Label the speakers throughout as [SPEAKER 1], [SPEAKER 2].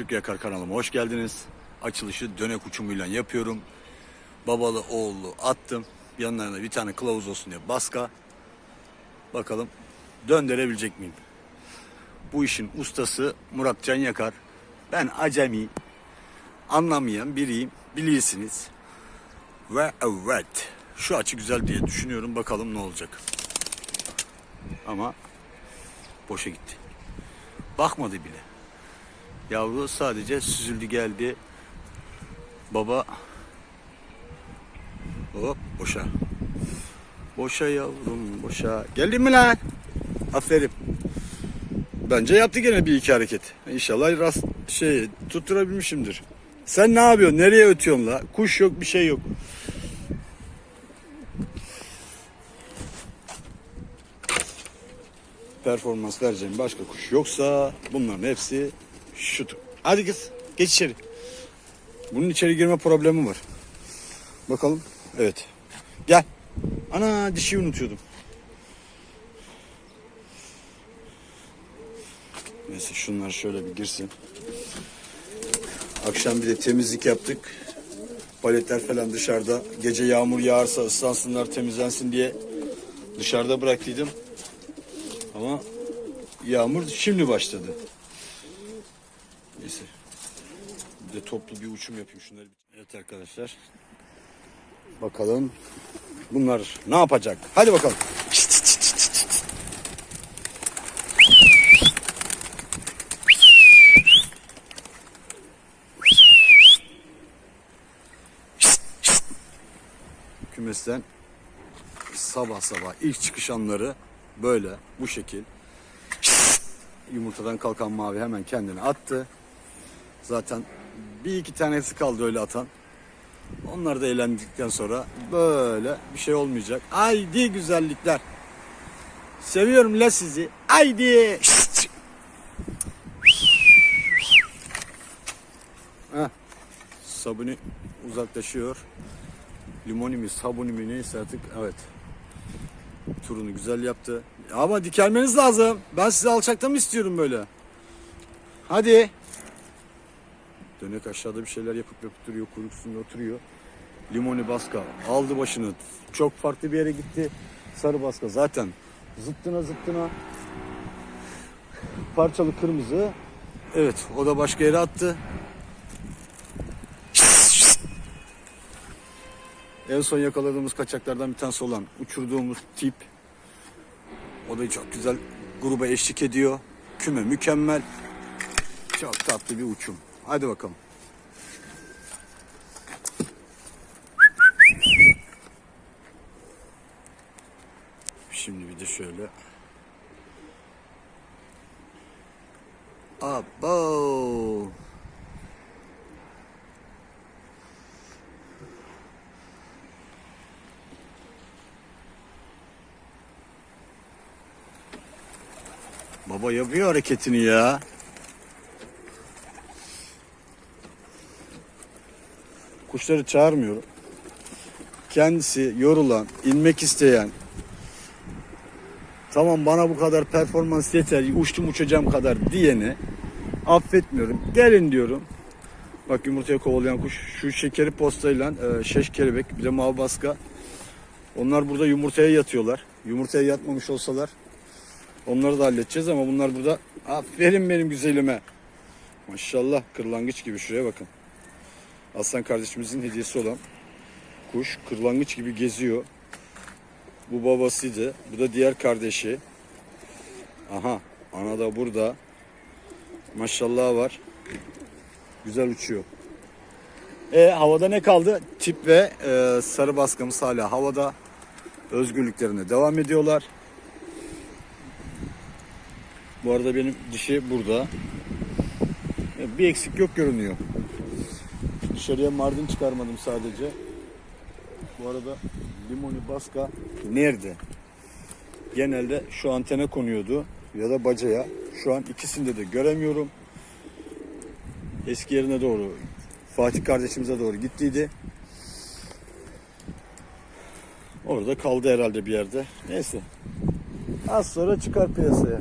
[SPEAKER 1] Şükrü Yakar kanalıma hoş geldiniz. Açılışı dönek uçumuyla yapıyorum. Babalı oğullu attım. Yanlarına bir tane kılavuz olsun diye baska. Bakalım döndürebilecek miyim? Bu işin ustası Murat Can Yakar. Ben acemi, anlamayan biriyim. Bilirsiniz. Ve evet şu açı güzel diye düşünüyorum. Bakalım ne olacak. Ama boşa gitti. Bakmadı bile. Yavru sadece süzüldü geldi. Baba hop boşa. Boşa yavrum boşa. Geldin mi lan? Aferin. Bence yaptı gene bir iki hareket. İnşallah rast şey tutturabilmişimdir. Sen ne yapıyorsun? Nereye ötüyorsun la? Kuş yok bir şey yok. Performans vereceğim başka kuş yoksa bunların hepsi şutu. Hadi kız geç içeri. Bunun içeri girme problemi var. Bakalım. Evet. Gel. Ana dişi unutuyordum. Neyse şunlar şöyle bir girsin. Akşam bir de temizlik yaptık. Paletler falan dışarıda. Gece yağmur yağarsa ıslansınlar temizlensin diye dışarıda bıraktıydım. Ama yağmur şimdi başladı. Neyse. Bir de toplu bir uçum yapayım şunları. Evet arkadaşlar. Bakalım bunlar ne yapacak? Hadi bakalım. Kümesten sabah sabah ilk çıkış anları böyle bu şekil. Yumurtadan kalkan mavi hemen kendini attı. Zaten bir iki tanesi kaldı öyle atan. Onlar da eğlendikten sonra böyle bir şey olmayacak. Haydi güzellikler. Seviyorum la sizi. Haydi. Heh. Sabuni uzaklaşıyor. Limoni mi sabuni mi neyse artık evet. Turunu güzel yaptı. Ama dikelmeniz lazım. Ben sizi alçakta mı istiyorum böyle? Hadi. Dönek aşağıda bir şeyler yapıp yapıp duruyor. Kuyruk üstünde oturuyor. Limoni baska aldı başını. Çok farklı bir yere gitti. Sarı baska zaten zıttına zıttına parçalı kırmızı. Evet o da başka yere attı. En son yakaladığımız kaçaklardan bir tanesi olan uçurduğumuz tip. O da çok güzel gruba eşlik ediyor. Küme mükemmel. Çok tatlı bir uçum. Hadi bakalım. Şimdi bir de şöyle. Abo. Baba yapıyor hareketini ya. Kuşları çağırmıyorum. Kendisi yorulan, inmek isteyen, tamam bana bu kadar performans yeter, uçtum uçacağım kadar diyeni affetmiyorum. Gelin diyorum. Bak yumurtaya kovalayan kuş şu şekeri postayla e, şeş kelebek bir de mavi baska. Onlar burada yumurtaya yatıyorlar. Yumurtaya yatmamış olsalar onları da halledeceğiz ama bunlar burada aferin benim güzelime. Maşallah kırlangıç gibi şuraya bakın. Aslan kardeşimizin hediyesi olan kuş kırlangıç gibi geziyor. Bu babasıydı. Bu da diğer kardeşi. Aha ana da burada. Maşallah var. Güzel uçuyor. E havada ne kaldı? Tip ve e, sarı baskımız hala havada. Özgürlüklerine devam ediyorlar. Bu arada benim dişi burada. E, Bir eksik yok görünüyor. Dışarıya mardin çıkarmadım sadece. Bu arada limoni baska nerede? Genelde şu antene konuyordu ya da bacaya. Şu an ikisinde de göremiyorum. Eski yerine doğru Fatih kardeşimize doğru gittiydi. Orada kaldı herhalde bir yerde. Neyse. Az sonra çıkar piyasaya.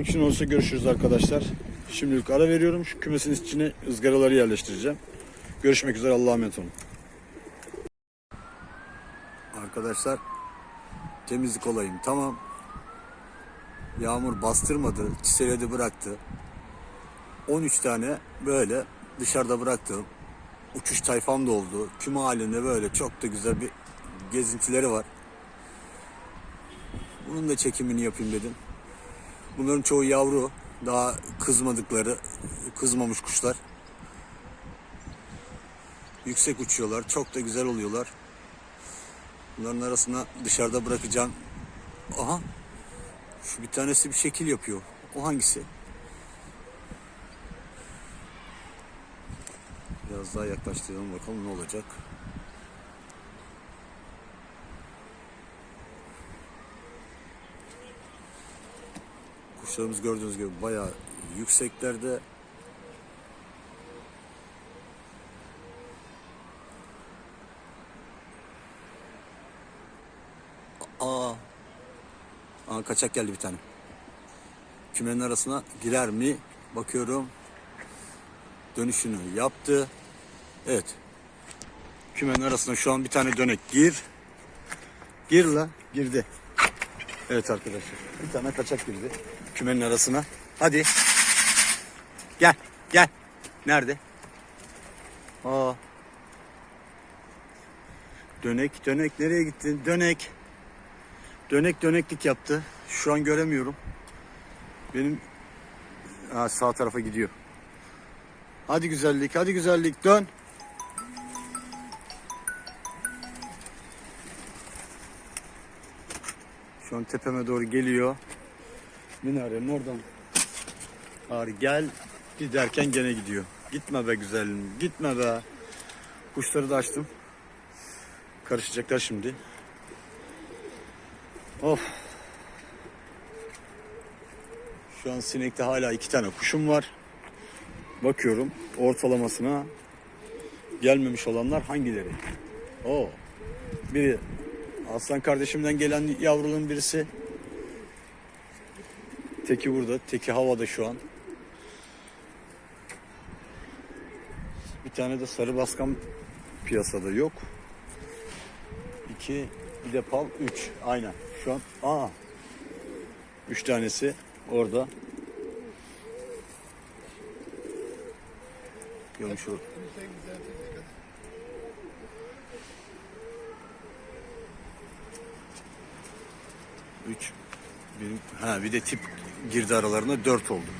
[SPEAKER 1] Action olursa görüşürüz arkadaşlar. Şimdilik ara veriyorum. Şu kümesin içine ızgaraları yerleştireceğim. Görüşmek üzere. Allah'a emanet olun. Arkadaşlar temizlik olayım tamam. Yağmur bastırmadı, çiseledi bıraktı. 13 tane böyle dışarıda bıraktım. Uçuş tayfam da oldu. Küme halinde böyle çok da güzel bir gezintileri var. Bunun da çekimini yapayım dedim. Bunların çoğu yavru. Daha kızmadıkları, kızmamış kuşlar. Yüksek uçuyorlar. Çok da güzel oluyorlar. Bunların arasına dışarıda bırakacağım. Aha. Şu bir tanesi bir şekil yapıyor. O hangisi? Biraz daha yaklaştıralım bakalım ne olacak. Kuşlarımız gördüğünüz gibi bayağı yükseklerde. Aa. Aa kaçak geldi bir tane. Kümenin arasına girer mi? Bakıyorum. Dönüşünü yaptı. Evet. Kümenin arasına şu an bir tane dönek gir. Gir la. Girdi. Evet arkadaşlar. Bir tane kaçak girdi. Kümenin arasına. Hadi. Gel. Gel. Nerede? Aa. Dönek. Dönek. Nereye gittin? Dönek. Dönek döneklik yaptı. Şu an göremiyorum. Benim ha, sağ tarafa gidiyor. Hadi güzellik, hadi güzellik dön. Şu an tepeme doğru geliyor. Minarenin oradan. Ağrı gel. Giderken gene gidiyor. Gitme be güzelim, gitme be. Kuşları da açtım. Karışacaklar şimdi. Of. Şu an sinekte hala iki tane kuşum var. Bakıyorum ortalamasına gelmemiş olanlar hangileri? O. Biri Aslan kardeşimden gelen yavrunun birisi. Teki burada, teki havada şu an. Bir tane de sarı baskan piyasada yok. İki, bir de pal, üç. Aynen. Şu an, aa. Üç tanesi orada. Görmüş ol. Üç. Bir, ha bir de tip girdi aralarına dört oldu.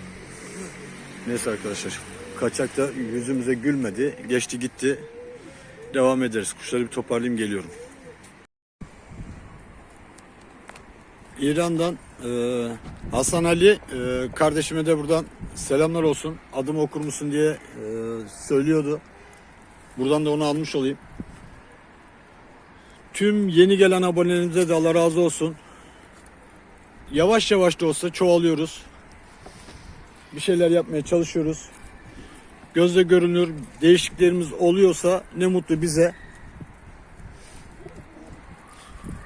[SPEAKER 1] Neyse arkadaşlar. Kaçak da yüzümüze gülmedi. Geçti gitti. Devam ederiz. Kuşları bir toparlayayım geliyorum. İran'dan e, Hasan Ali e, kardeşime de buradan selamlar olsun. Adımı okur musun diye e, söylüyordu. Buradan da onu almış olayım. Tüm yeni gelen abonelerimize de Allah razı olsun. Yavaş yavaş da olsa çoğalıyoruz. Bir şeyler yapmaya çalışıyoruz. Gözle görünür değişikliklerimiz oluyorsa ne mutlu bize.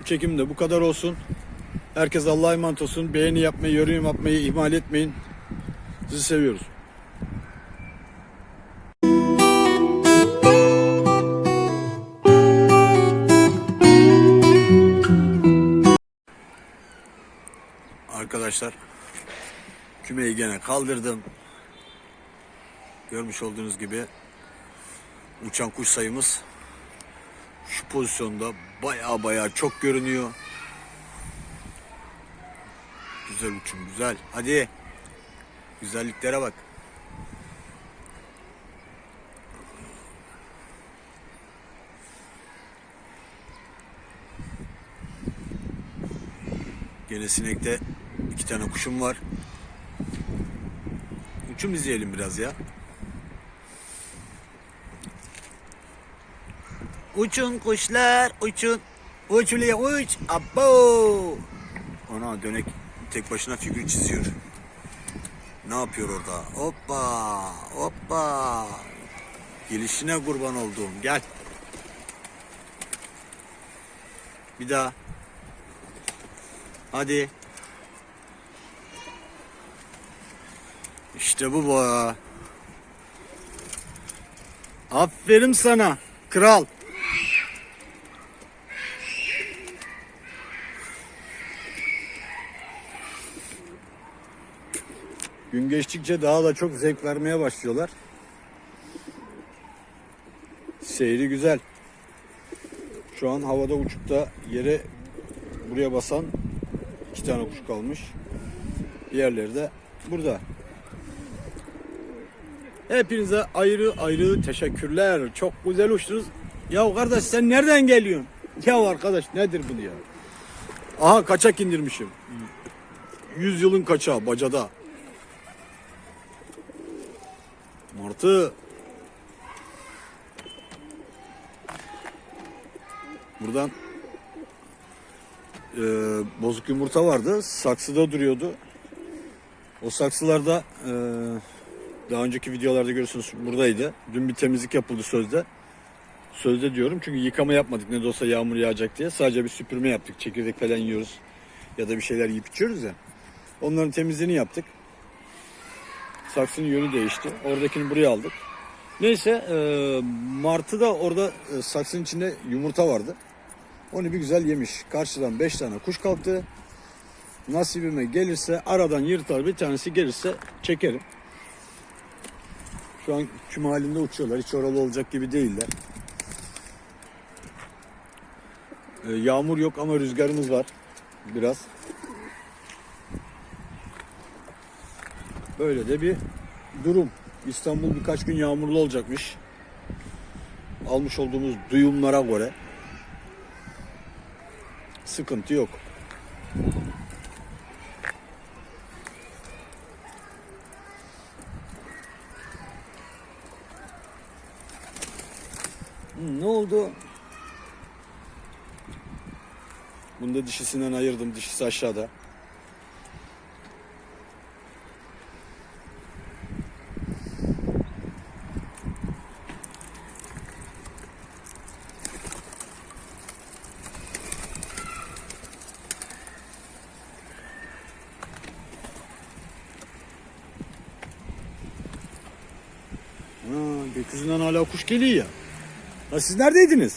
[SPEAKER 1] Bu çekim de bu kadar olsun. Herkes Allah'a emanet olsun. Beğeni yapmayı, yorum yapmayı ihmal etmeyin. Sizi seviyoruz. Arkadaşlar kümeyi gene kaldırdım. Görmüş olduğunuz gibi uçan kuş sayımız şu pozisyonda baya baya çok görünüyor. Güzel uçum güzel. Hadi. Güzelliklere bak. Gene sinekte iki tane kuşum var. Uçum izleyelim biraz ya. Uçun kuşlar uçun. Uç uç. Abo. Ona dönek tek başına figür çiziyor. Ne yapıyor orada? Hoppa, hoppa. Gelişine kurban olduğum. Gel. Bir daha. Hadi. İşte bu bu. Aferin sana. Kral. Gün geçtikçe daha da çok zevk vermeye başlıyorlar. Seyri güzel. Şu an havada uçup da yere buraya basan iki tane kuş kalmış. Diğerleri de burada. Hepinize ayrı ayrı teşekkürler. Çok güzel uçtunuz. Ya kardeş sen nereden geliyorsun? Ya arkadaş nedir bu ya? Aha kaçak indirmişim. 100 yılın kaçağı bacada. Martı. Buradan e, bozuk yumurta vardı. Saksıda duruyordu. O saksılarda e, daha önceki videolarda görürsünüz buradaydı. Dün bir temizlik yapıldı sözde. Sözde diyorum çünkü yıkama yapmadık ne de olsa yağmur yağacak diye. Sadece bir süpürme yaptık. Çekirdek falan yiyoruz. Ya da bir şeyler yiyip içiyoruz ya. Onların temizliğini yaptık. Saksının yönü değişti. Oradakini buraya aldık. Neyse e, orada e, saksının içinde yumurta vardı. Onu bir güzel yemiş. Karşıdan 5 tane kuş kalktı. Nasibime gelirse aradan yırtar bir tanesi gelirse çekerim. Şu an küme halinde uçuyorlar. Hiç oralı olacak gibi değiller. Ee, yağmur yok ama rüzgarımız var. Biraz. Böyle de bir durum. İstanbul birkaç gün yağmurlu olacakmış. Almış olduğumuz duyumlara göre. Sıkıntı yok. Ne oldu? Bunu da dişisinden ayırdım. Dişisi aşağıda. Ha, gökyüzünden hala kuş geliyor ya. Ha, siz neredeydiniz?